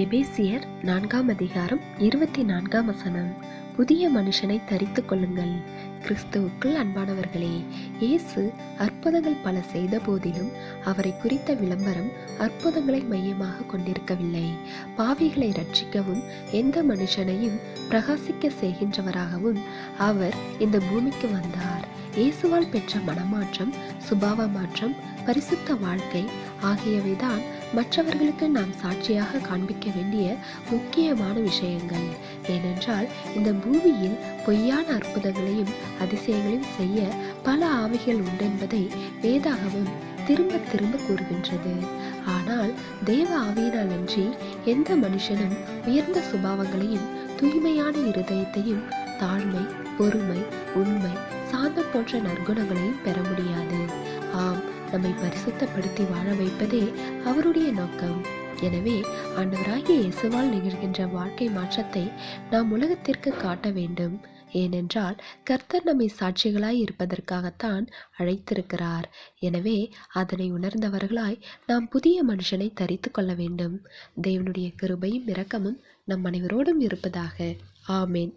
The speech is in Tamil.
எபேசியர் நான்காம் அதிகாரம் இருபத்தி நான்காம் வசனம். புதிய மனுஷனை தரித்துக் கொள்ளுங்கள். கிறிஸ்துவுக்குள் அன்பானவர்களே இயேசு அற்புதங்கள் பல செய்த போதிலும் அவரை குறித்த விளம்பரம் அற்புதங்களை மையமாக கொண்டிருக்கவில்லை. பாவிகளை ரட்சிக்கவும் எந்த மனுஷனையும் பிரகாசிக்க செய்கின்றவராகவும் அவர் இந்த பூமிக்கு வந்தார். இயேசுவால் பெற்ற மனமாற்றம் சுபாவ மாற்றம் பரிசுத்த வாழ்க்கை ஆகியவைதான் மற்றவர்களுக்கு நாம் சாட்சியாக காண்பிக்க வேண்டிய முக்கியமான விஷயங்கள். ஏனென்றால் இந்த பூமியில் பொய்யான அற்புதங்களையும் அதிசயங்களையும் செய்ய பல ஆவிகள் உண்டென்பதை வேதாகமம் திரும்ப திரும்ப கூறுகின்றது. ஆனால் தேவ ஆவியினால் அன்றி எந்த மனுஷனும் உயர்ந்த சுபாவங்களையும் தூய்மையான இருதயத்தையும் தாழ்மை பொறுமை உண்மை சாந்தம் போன்ற நற்குணங்களையும் பெற முடியாது. நம்மை பரிசுத்தப்படுத்தி வாழ வைப்பதே அவருடைய நோக்கம். எனவே ஆண்டவராகிய இயேசுவால் நிகழ்கின்ற வாழ்க்கை மாற்றத்தை நாம் உலகத்திற்கு காட்ட வேண்டும். ஏனென்றால் கர்த்தர் நம்மை சாட்சிகளாய் இருப்பதற்காகத்தான் அழைத்திருக்கிறார். எனவே அதனை உணர்ந்தவர்களாய் நாம் புதிய மனுஷனை தரித்து கொள்ள வேண்டும். தேவனுடைய கிருபையும் இரக்கமும் நம் அனைவரோடும் இருப்பதாக. ஆமேன்.